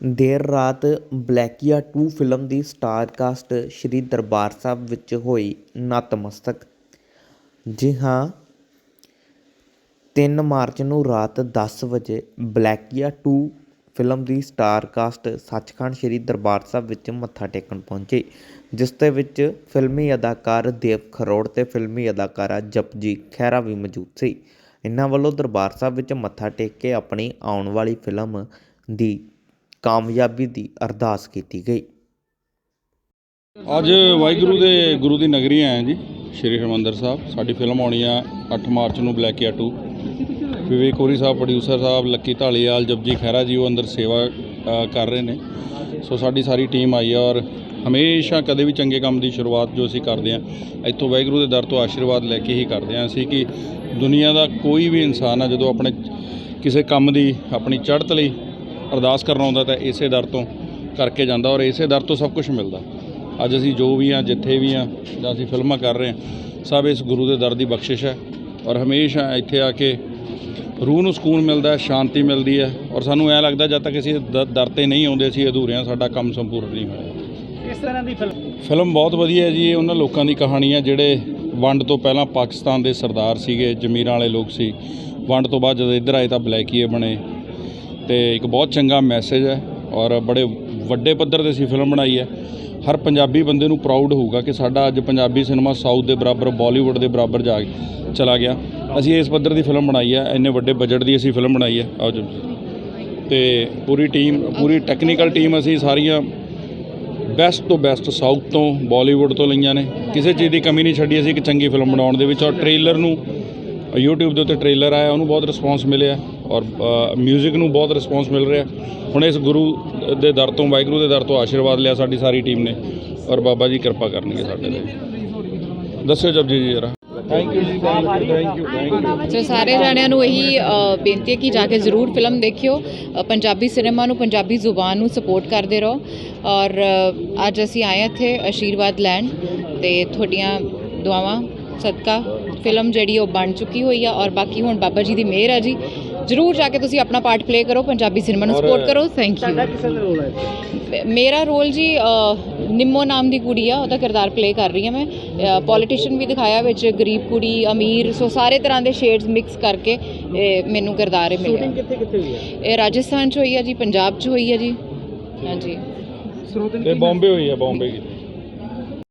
ਦੇਰ ਰਾਤ Blackia two film ਦੀ ਸਟਾਰਕਾਸਟ ਸ਼੍ਰੀ ਦਰਬਾਰ ਸਾਹਿਬ ਵਿੱਚ ਹੋਈ ਨਤਮਸਤਕ। ਜੀ ਹਾਂ, ਤਿੰਨ ਮਾਰਚ ਨੂੰ ਰਾਤ ਦਸ ਵਜੇ ਬਲੈਕੀਆ ਟੂ ਫਿਲਮ ਦੀ ਸਟਾਰਕਾਸਟ ਸੱਚਖੰਡ ਸ਼੍ਰੀ ਦਰਬਾਰ ਸਾਹਿਬ ਵਿੱਚ ਮੱਥਾ ਟੇਕਣ ਪਹੁੰਚੀ, ਜਿਸ ਦੇ ਵਿੱਚ ਫਿਲਮੀ ਅਦਾਕਾਰ ਦੇਵ ਖਰੋੜ ਤੇ ਫਿਲਮੀ ਅਦਾਕਾਰਾ ਜਪਜੀ ਖਹਿਰਾ ਵੀ ਮੌਜੂਦ ਸੀ। ਇਹਨਾਂ ਵੱਲੋਂ ਦਰਬਾਰ ਸਾਹਿਬ ਵਿੱਚ ਮੱਥਾ ਟੇਕ ਕੇ ਆਪਣੀ ਆਉਣ ਵਾਲੀ ਫਿਲਮ ਦੀ ਕਾਮਯਾਬੀ ਦੀ ਅਰਦਾਸ ਕੀਤੀ ਗਈ। ਅੱਜ ਵਾਹਿਗੁਰੂ ਦੇ ਗੁਰੂ ਦੀ ਨਗਰੀ ਆਏ ਜੀ, ਸ਼੍ਰੀ ਹਰਿਮੰਦਰ ਸਾਹਿਬ। ਸਾਡੀ ਫਿਲਮ ਆਉਣੀ ਆ 8 ਮਾਰਚ ਨੂੰ ਬਲੈਕ ਬਲੈਕੀਆ 2 ਵਿਵੇਕ ਕੋਰੀ ਸਾਹਿਬ ਪ੍ਰੋਡਿਊਸਰ ਸਾਹਿਬ, ਲੱਕੀ ਢਾਲੀਵਾਲ ਜਪਜੀ ਖਹਿਰਾ ਜੀ, ਉਹ ਅੰਦਰ ਸੇਵਾ ਕਰ ਰਹੇ ਨੇ। ਸੋ ਸਾਡੀ ਸਾਰੀ ਟੀਮ ਆਈ ਆ ਔਰ ਹਮੇਸ਼ਾ ਕਦੇ ਵੀ ਚੰਗੇ ਕੰਮ ਦੀ ਸ਼ੁਰੂਆਤ ਜੋ ਅਸੀਂ ਕਰਦੇ ਆ ਇੱਥੋਂ ਵਾਹਿਗੁਰੂ ਦੇ ਦਰ ਤੋਂ ਆਸ਼ੀਰਵਾਦ ਲੈ ਕੇ ਹੀ ਕਰਦੇ ਆ ਅਸੀਂ ਕਿ ਦੁਨੀਆ ਦਾ ਕੋਈ ਵੀ ਇਨਸਾਨ ਆ, ਜਦੋਂ ਆਪਣੇ ਕਿਸੇ ਕੰਮ ਦੀ, ਆਪਣੀ ਚੜ੍ਹਤ ਲਈ ਅਰਦਾਸ ਕਰਨ ਆਉਂਦਾ ਤਾਂ ਇਸੇ ਦਰ ਤੋਂ ਕਰਕੇ ਜਾਂਦਾ ਔਰ ਇਸੇ ਦਰ ਤੋਂ ਸਭ ਕੁਝ ਮਿਲਦਾ। ਅੱਜ ਅਸੀਂ ਜੋ ਵੀ ਆ ਜਿੱਥੇ ਵੀ ਆ ਜਾਂ ਅਸੀਂ ਫਿਲਮਾਂ ਕਰ ਰਹੇ ਹਾਂ ਸਭ ਇਸ ਗੁਰੂ ਦੇ ਦਰ ਦੀ ਬਖਸ਼ਿਸ਼ ਹੈ ਔਰ ਹਮੇਸ਼ਾ ਇੱਥੇ ਆ ਕੇ ਰੂਹ ਨੂੰ ਸਕੂਨ ਮਿਲਦਾ ਹੈ ਸ਼ਾਂਤੀ ਮਿਲਦੀ ਹੈ ਔਰ ਸਾਨੂੰ ਐ ਲੱਗਦਾ ਜਦ ਤੱਕ ਅਸੀਂ ਦਰ ਤੇ ਨਹੀਂ ਆਉਂਦੇ ਅਸੀਂ ਅਧੂਰੇ ਹਾਂ ਸਾਡਾ ਕੰਮ ਸੰਪੂਰਨ ਨਹੀਂ ਹੋਇਆ। ਕਿਸ ਤਰ੍ਹਾਂ ਦੀ ਫਿਲਮ? ਫਿਲਮ ਬਹੁਤ ਵਧੀਆ ਹੈ ਜੀ ਇਹ ਉਹਨਾਂ ਲੋਕਾਂ ਦੀ ਕਹਾਣੀ ਹੈ ਜਿਹੜੇ ਵੰਡ ਤੋਂ ਪਹਿਲਾਂ ਪਾਕਿਸਤਾਨ ਦੇ ਸਰਦਾਰ ਸੀਗੇ ਜ਼ਮੀਰਾਂ ਵਾਲੇ ਲੋਕ ਸੀ। ਵੰਡ ਤੋਂ ਬਾਅਦ ਜਦੋਂ ਇੱਧਰ ਆਏ ਤਾਂ ਬਲੈਕੀਏ ਬਣੇ। ਤੇ ਇੱਕ ਬਹੁਤ ਚੰਗਾ ਮੈਸੇਜ ਹੈ ਔਰ ਬੜੇ ਵੱਡੇ ਪੱਧਰ ਤੇ ਅਸੀਂ ਫਿਲਮ ਬਣਾਈ ਹੈ। ਹਰ ਪੰਜਾਬੀ ਬੰਦੇ ਨੂੰ ਪ੍ਰਾਊਡ ਹੋਊਗਾ ਕਿ ਸਾਡਾ ਅੱਜ ਪੰਜਾਬੀ ਸਿਨੇਮਾ ਸਾਊਥ ਦੇ ਬਰਾਬਰ ਬਾਲੀਵੁੱਡ ਦੇ ਬਰਾਬਰ ਜਾ ਚਲਾ ਗਿਆ। ਅਸੀਂ ਇਸ ਪੱਧਰ ਦੀ ਫਿਲਮ ਬਣਾਈ ਹੈ, ਇੰਨੇ ਵੱਡੇ ਬਜਟ ਦੀ ਅਸੀਂ ਫਿਲਮ ਬਣਾਈ ਹੈ। ਆਓ ਜੀ। ਤੇ ਪੂਰੀ ਟੀਮ ਪੂਰੀ ਟੈਕਨੀਕਲ ਟੀਮ ਅਸੀਂ ਸਾਰੀਆਂ ਬੈਸਟ ਤੋਂ ਬੈਸਟ ਸਾਊਥ ਤੋਂ ਬਾਲੀਵੁੱਡ ਤੋਂ ਲਈਆਂ ਨੇ। ਕਿਸੇ ਚੀਜ਼ ਦੀ ਕਮੀ ਨਹੀਂ ਛੱਡੀ ਅਸੀਂ ਇੱਕ ਚੰਗੀ ਫਿਲਮ ਬਣਾਉਣ ਦੇ ਵਿੱਚ ਔਰ ਟ੍ਰੇਲਰ ਨੂੰ YouTube ਦੇ ਉੱਤੇ ਟ੍ਰੇਲਰ ਆਇਆ ਉਹਨੂੰ ਬਹੁਤ ਰਿਸਪੌਂਸ ਮਿਲਿਆ ਔਰ 뮤직 ਨੂੰ ਬਹੁਤ ਰਿਸਪੌਂਸ ਮਿਲ ਰਿਹਾ। ਹੁਣ ਇਸ ਗੁਰੂ ਦੇ ਦਰ ਤੋਂ ਵਾਹਿਗੁਰੂ ਦੇ ਦਰ ਤੋਂ ਆਸ਼ੀਰਵਾਦ ਲਿਆ ਸਾਡੀ ਸਾਰੀ ਟੀਮ ਨੇ ਔਰ ਬਾਬਾ ਜੀ ਕਿਰਪਾ ਕਰਨਗੇ ਸਾਡੇ ਲਈ ਦੱਸਿਓ ਜਪਜੀ ਜੀ ਜਰਾ। ਥੈਂਕ ਯੂ ਜੀ thank you thank you so ਸਾਰੇ ਜਾਣਿਆਂ ਨੂੰ ਇਹੀ ਬੇਨਤੀ ਹੈ ਕਿ ਜਾ ਕੇ ਜ਼ਰੂਰ ਫਿਲਮ ਦੇਖਿਓ ਪੰਜਾਬੀ ਸਿਨੇਮਾ ਨੂੰ ਪੰਜਾਬੀ ਜ਼ੁਬਾਨ ਨੂੰ ਸਪੋਰਟ ਕਰਦੇ ਰਹੋ। ਔਰ ਅੱਜ ਅਸੀਂ ਆਏ ਇੱਥੇ ਆਸ਼ੀਰਵਾਦ ਲੈਣ ਤੇ ਤੁਹਾਡੀਆਂ ਦੁਆਵਾਂ ਸਦਕਾ ਫਿਲਮ ਜਿਹੜੀ ਉਹ ਬਣ ਚੁੱਕੀ ਹੋਈ ਆ ਔਰ ਬਾਕੀ ਹੁਣ ਬਾਬਾ ਜੀ ਦੀ ਮਿਹਰ ਹੈ ਜੀ ਜ਼ਰੂਰ ਜਾ ਕੇ ਤੁਸੀਂ ਆਪਣਾ ਪਾਰਟ ਪਲੇ ਕਰੋ ਪੰਜਾਬੀ ਸਿਨੇਮਾ ਨੂੰ ਸਪੋਰਟ ਕਰੋ ਥੈਂਕ ਤੁਹਾਡਾ ਯੂ ਕਿਸ ਦਾ ਰੋਲ ਹੈ ਮੇਰਾ ਰੋਲ ਜੀ ਨਿੰਮੋ ਨਾਮ ਦੀ ਕੁੜੀ ਆ ਉਹਦਾ ਕਿਰਦਾਰ ਪਲੇ ਕਰ ਰਹੀ ਹਾਂ ਮੈਂ ਪੋਲੀਟੀਸ਼ੀਅਨ ਵੀ ਦਿਖਾਇਆ ਵਿੱਚ ਗਰੀਬ ਕੁੜੀ ਅਮੀਰ ਸੋ ਸਾਰੇ ਤਰ੍ਹਾਂ ਦੇ ਸ਼ੇਡਸ ਮਿਕਸ ਕਰਕੇ ਇਹ ਮੈਨੂੰ ਕਿਰਦਾਰ ਇਹ ਸ਼ੂਟਿੰਗ ਮਿਲਿਆ ਕਿੱਥੇ ਕਿੱਥੇ ਹੋਈ ਹੈ ਇਹ ਰਾਜਸਥਾਨ 'ਚ ਹੋਈ ਆ ਜੀ ਪੰਜਾਬ 'ਚ ਹੋਈ ਆ ਜੀ ਹਾਂਜੀ ਸਰੋਤਨ ਤੇ ਬੰਬੇ ਹੋਈ ਹੈ ਬੰਬੇ ਕੀ